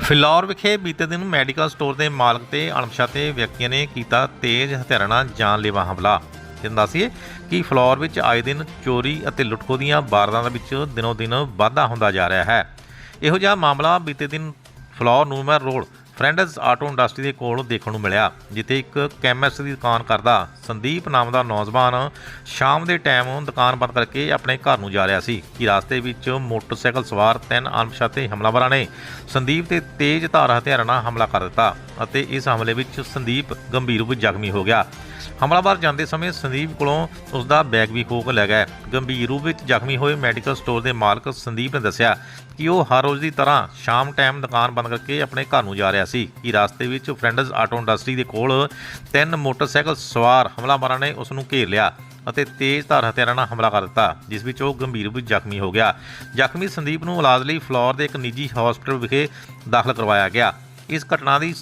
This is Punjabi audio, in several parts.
ਫਿਲੌਰ ਵਿਖੇ ਬੀਤੇ ਦਿਨ ਮੈਡੀਕਲ ਸਟੋਰ ਦੇ ਮਾਲਕ ਤੇ ਅਣਪਛਾਤੇ ਵਿਅਕਤੀਆਂ ਨੇ ਕੀਤਾ ਤੇਜ਼ ਹਥਿਆਰਾਂ ਨਾਲ ਜਾਨਲੇਵਾ ਹਮਲਾ। ਜਿੰਨ ਦੱਸੀਏ ਕਿ ਫਲੌਰ ਵਿੱਚ ਆਏ ਦਿਨ ਚੋਰੀ ਅਤੇ ਲੁੱਟਖੋ ਦੀਆਂ ਵਾਰਦਾਤਾਂ ਵਿੱਚ ਦਿਨੋ ਦਿਨ ਵਾਧਾ ਹੁੰਦਾ ਜਾ ਰਿਹਾ ਹੈ। ਇਹੋ ਜਿਹਾ ਮਾਮਲਾ ਬੀਤੇ ਦਿਨ ਫਲੌਰ ਨੂਮਰ ਰੋਡ ਫਰੈਂਡਸ ਆਟੋ ਇੰਡਸਟਰੀ ਦੇ ਕੋਲ ਦੇਖਣ ਨੂੰ ਮਿਲਿਆ, ਜਿੱਥੇ ਇੱਕ ਕੈਮਿਸਟ ਦੀ ਦੁਕਾਨ ਕਰਦਾ ਸੰਦੀਪ ਨਾਮ ਦਾ ਨੌਜਵਾਨ ਸ਼ਾਮ ਦੇ ਟਾਈਮ ਦੁਕਾਨ ਬੰਦ ਕਰਕੇ ਆਪਣੇ ਘਰ ਨੂੰ ਜਾ ਰਿਹਾ ਸੀ, ਕਿ ਰਸਤੇ ਵਿੱਚ ਮੋਟਰਸਾਈਕਲ ਸਵਾਰ ਤਿੰਨ ਅਣਪਛਾਤੇ ਹਮਲਾਵਰਾਂ ਨੇ ਸੰਦੀਪ ਤੇ ਤੇਜ਼ ਧਾਰ ਹਥਿਆਰਾਂ ਨਾਲ ਹਮਲਾ ਕਰ ਦਿੱਤਾ ਅਤੇ ਇਸ ਹਮਲੇ ਵਿੱਚ ਸੰਦੀਪ ਗੰਭੀਰ ਰੂਪ ਵਿੱਚ ਜ਼ਖਮੀ ਹੋ ਗਿਆ। ਹਮਲਾਵਰ ਜਾਂਦੇ ਸਮੇਂ ਸੰਦੀਪ ਕੋਲੋਂ ਉਸ ਦਾ ਬੈਗ ਵੀ ਖੋਹ ਕੇ ਲੈ ਗਿਆ ਗੰਭੀਰ ਰੂਪ ਵਿੱਚ ਜ਼ਖਮੀ ਹੋਏ ਮੈਡੀਕਲ ਸਟੋਰ ਦੇ ਮਾਲਕ ਸੰਦੀਪ ਨੇ ਦੱਸਿਆ ਕਿ ਉਹ ਹਰ ਰੋਜ਼ ਦੀ ਤਰ੍ਹਾਂ ਸ਼ਾਮ ਟਾਈਮ ਦੁਕਾਨ ਬੰਦ ਕਰਕੇ ਆਪਣੇ ਘਰ ਨੂੰ ਜਾ ਰਿਹਾ ਸੀ ਕਿ ਰਸਤੇ ਵਿੱਚ ਫਰੈਂਡਸ ਆਟੋ ਇੰਡਸਟਰੀ ਦੇ ਕੋਲ ਤਿੰਨ ਮੋਟਰਸਾਈਕਲ ਸਵਾਰ ਹਮਲਾਵਰਾਂ ਨੇ ਉਸ ਨੂੰ ਘੇਰ ਲਿਆ ਅਤੇ ਤੇਜ਼ ਧਾਰ ਹਥਿਆਰਾਂ ਨਾਲ ਹਮਲਾ ਕਰ ਦਿੱਤਾ, ਜਿਸ ਵਿੱਚ ਉਹ ਗੰਭੀਰ ਰੂਪ ਵਿੱਚ ਜ਼ਖਮੀ ਹੋ ਗਿਆ। ਜ਼ਖਮੀ ਸੰਦੀਪ ਨੂੰ ਇਲਾਜ ਲਈ ਫਲੋਰ ਦੇ ਇੱਕ ਨਿੱਜੀ ਹਸਪਤਾਲ ਵਿਖੇ ਦਾਖਲ ਕਰਵਾਇਆ ਗਿਆ। ਇਸ ਘਟਨਾ ਦੀ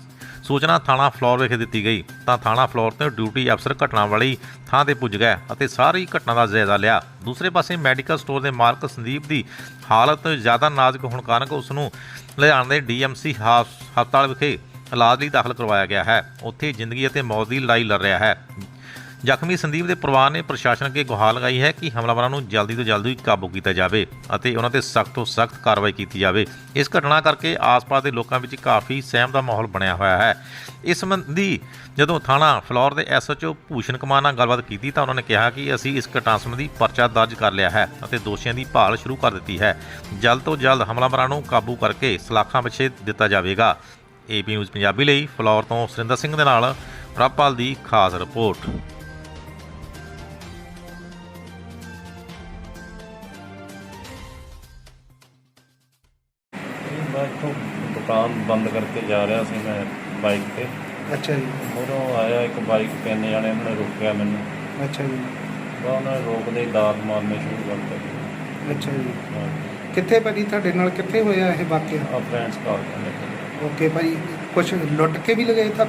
ਸੂਚਨਾ ਥਾਣਾ ਫਲੋਰ ਵਿਖੇ ਦਿੱਤੀ ਗਈ। ਤਾਂ ਥਾਣਾ ਫਲੋਰ ਤੋਂ ਡਿਊਟੀ ਅਫਸਰ ਘਟਨਾ ਵਾਲੀ ਥਾਂ ਤੇ ਪੁੱਜ ਗਏ ਅਤੇ ਸਾਰੀ ਘਟਨਾ ਦਾ ਜਾਇਜ਼ਾ ਲਿਆ। ਦੂਸਰੇ ਪਾਸੇ ਮੈਡੀਕਲ ਸਟੋਰ ਦੇ ਮਾਲਕ ਸੰਦੀਪ ਦੀ ਹਾਲਤ ਜ਼ਿਆਦਾ ਨਾਜ਼ੁਕ ਹੋਣ ਕਾਰਨ ਉਸ ਨੂੰ ਲੁਧਿਆਣਾ ਦੇ ਡੀਐਮਸੀ ਹਸਪਤਾਲ ਵਿਖੇ ਇਲਾਜ ਲਈ ਦਾਖਲ ਕਰਵਾਇਆ ਗਿਆ ਹੈ। ਉੱਥੇ ਜ਼ਿੰਦਗੀ ਅਤੇ ਮੌਤ ਦੀ ਲੜਾਈ ਲੜ ਰਿਹਾ ਹੈ। ਜ਼ਖਮੀ ਸੰਦੀਪ ਦੇ ਪਰਿਵਾਰ ਨੇ ਪ੍ਰਸ਼ਾਸਨ ਅੱਗੇ ਗੁਹਾਰ ਲਗਾਈ ਹੈ ਕਿ ਹਮਲਾਵਰਾਂ ਨੂੰ ਜਲਦੀ ਤੋਂ ਜਲਦੀ ਕਾਬੂ ਕੀਤਾ ਜਾਵੇ ਅਤੇ ਉਹਨਾਂ ਤੇ ਸਖਤ ਤੋਂ ਸਖਤ ਕਾਰਵਾਈ ਕੀਤੀ ਜਾਵੇ। ਇਸ ਘਟਨਾ ਕਰਕੇ ਆਸ-ਪਾਸ ਦੇ ਲੋਕਾਂ ਵਿੱਚ ਕਾਫੀ ਸਹਿਮ ਦਾ ਮਾਹੌਲ ਬਣਿਆ ਹੋਇਆ ਹੈ। ਇਸ ਸੰਬੰਧੀ ਜਦੋਂ ਥਾਣਾ ਫਲੋਰ ਦੇ ਐਸਐਚਓ ਭੂਸ਼ਣ ਕੁਮਾਰ ਨਾਲ ਗੱਲਬਾਤ ਕੀਤੀ ਤਾਂ ਉਹਨਾਂ ਨੇ ਕਿਹਾ ਕਿ ਅਸੀਂ ਇਸ ਘਟਨਾ ਸੰਬੰਧੀ ਪਰਚਾ ਦਰਜ ਕਰ ਲਿਆ ਹੈ ਅਤੇ ਦੋਸ਼ੀਆਂ ਦੀ ਭਾਲ ਸ਼ੁਰੂ ਕਰ ਦਿੱਤੀ ਹੈ। ਜਲਦ ਤੋਂ ਜਲਦ ਹਮਲਾਵਰਾਂ ਨੂੰ ਕਾਬੂ ਕਰਕੇ ਸਲਾਖਾਂ ਪਿੱਛੇ ਦਿੱਤਾ ਜਾਵੇਗਾ। ਏਪੀ ਨਿਊਜ਼ ਪੰਜਾਬੀ ਲਈ ਫਲੋਰ ਤੋਂ ਸੁਰਿੰਦਰ ਸਿੰਘ ਦੇ ਨਾਲ ਪ੍ਰਭਪਾਲ ਦੀ ਖਾਸ ਰਿਪੋਰਟ। ਮੈਂ ਇੱਥੋਂ ਦੁਕਾਨ ਬੰਦ ਕਰਕੇ ਜਾ ਰਿਹਾ ਸੀ ਮੈਂ ਬਾਈਕ ਤੇ। ਅੱਛਾ ਜੀ। ਉਦੋਂ ਆਇਆ ਇੱਕ ਬਾਈਕ ਤਿੰਨ ਜਣੇ ਉਹਨਾਂ ਨੇ ਰੋਕਿਆ ਮੈਨੂੰ। ਅੱਛਾ ਜੀ। ਬਾ ਉਹਨਾਂ ਨੇ ਰੋਕਦੇ ਹੀ ਦਾਤ ਮਾਰਨੇ ਸ਼ੁਰੂ ਕਰ ਦਿੱਤੇ ਅੱਛਾ ਜੀ। ਕਿੱਥੇ ਭਾਜੀ ਤੁਹਾਡੇ ਨਾਲ ਕਿੱਥੇ ਹੋਇਆ ਇਹ ਵਾਕਿਆ? ਆ ਫਰੈਂਡਸ ਕਾਲ ਕਰਦੇ ਓਕੇ ਭਾਜੀ ਕੁਝ ਲੁੱਟ ਕੇ ਵੀ ਲਗਾਏ ਤਾਂ?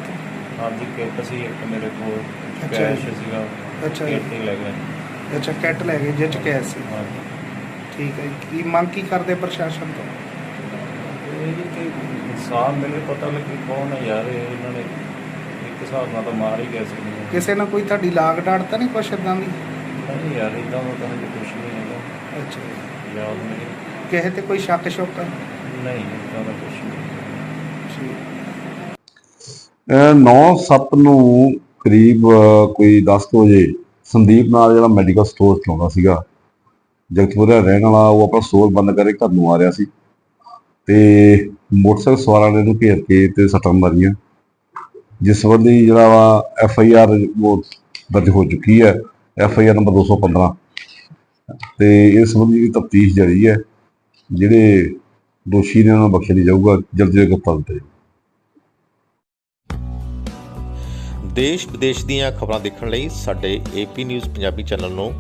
ਹਾਂਜੀ ਕਿੱਟ ਸੀ ਇੱਕ ਮੇਰੇ ਕੋਲ ਅੱਛਾ ਕੈਸ਼ ਜੀ। ਸੀਗਾ। ਅੱਛਾ ਜੀ। ਕਿੱਟ ਹੀ ਲੈ ਗਏ। ਅੱਛਾ ਕੈਟ ਲੈ ਗਏ ਜਿੱਚ ਕੈਸ ਸੀ। ਹਾਂਜੀ। ਠੀਕ ਹੈ ਜੀ। ਕੀ ਮੰਗ ਕੀ ਕਰਦੇ ਪ੍ਰਸ਼ਾਸਨ ਤੋਂ? ਇਹ ਜੀ ਕਿ ਇਨਸਾਨ ਮਿਲੇ ਪਤਾ ਲੱਗੇ ਕੌਣ ਹੈ ਯਾਰ ਇਹ ਇਹਨਾਂ ਨੇ ਇੱਕ ਹਿਸਾਬ ਨਾਲ ਤਾਂ ਮਾਰ ਹੀ ਗਏ ਸੀ। ਮੈਨੂੰ। ਕਿਸੇ ਨਾਲ ਕੋਈ ਤੁਹਾਡੀ ਲਾਗ ਡਾਟ ਤਾਂ ਨਹੀਂ ਕੁਛ ਇਦਾਂ ਦੀ? ਨਹੀਂ ਯਾਰ ਇਦਾਂ ਦਾ ਤਾਂ ਹਜੇ ਕੁਛ ਨਹੀਂ ਹੈਗਾ। ਅੱਛਾ। ਯਾਦ ਨਹੀਂ। ਕਿਸੇ ਤੇ ਕੋਈ ਸ਼ੱਕ ਸ਼ੁਕ ਨਹੀਂ ਇਦਾਂ ਦਾ ਕੁਛ ਨਹੀਂ। ਠੀਕ। 9-7 ਨੂੰ ਕਰੀਬ ਅਹ, ਕੋਈ 10 ਕੁ ਵਜੇ ਸੰਦੀਪ ਨਾਲ ਜਿਹੜਾ ਮੈਡੀਕਲ ਸਟੋਰ ਚਲਾਉਂਦਾ ਸੀਗਾ ਜਗਤਪੁਰਾ ਰਹਿਣ ਵਾਲਾ ਉਹ ਆਪਣਾ ਸਟੋਰ ਬੰਦ ਕਰਕੇ ਘਰ ਨੂੰ ਆ ਰਿਹਾ ਸੀ। ਤੇ ਮੋਟਰਸਾਈਕਲ ਸਵਾਰਾਂ ਨੇ ਇਹਨੂੰ ਘੇਰ ਕੇ ਤੇ ਸੱਟਾਂ ਮਾਰੀਆਂ। ਜਿਸ ਸੰਬੰਧੀ ਜਿਹੜਾ ਵਾ ਐਫ ਆਈ ਆਰ ਉਹ ਦਰਜ ਹੋ ਚੁੱਕੀ ਹੈ, ਐਫ ਆਈ ਆਰ ਨੰਬਰ 215 ਤੇ ਇਸ ਸੰਬੰਧੀ ਤਫਤੀਸ਼ ਜਾਰੀ ਹੈ, ਜਿਹੜੇ ਦੋਸ਼ੀ ਨੇ ਉਹਨਾਂ ਨੂੰ ਬਖਸ਼ਿਆ ਨਹੀਂ ਜਾਊਗਾ, ਜਲਦੀ ਤੋਂ ਜਲਦੀ ਗ੍ਰਿਫਤਾਰ ਕੀਤਾ ਦੇਸ਼ ਵਿਦੇਸ਼ ਦੀਆਂ ਖਬਰਾਂ ਦੇਖਣ ਲਈ ਸਾਡੇ ਏਪੀ ਨਿਊਜ਼ ਪੰਜਾਬੀ ਚੈਨਲ ਨੂੰ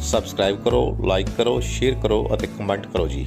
ਸਬਸਕ੍ਰਾਈਬ ਕਰੋ, ਲਾਈਕ ਕਰੋ, ਸ਼ੇਅਰ ਕਰੋ ਅਤੇ ਕਮੈਂਟ ਕਰੋ ਜੀ।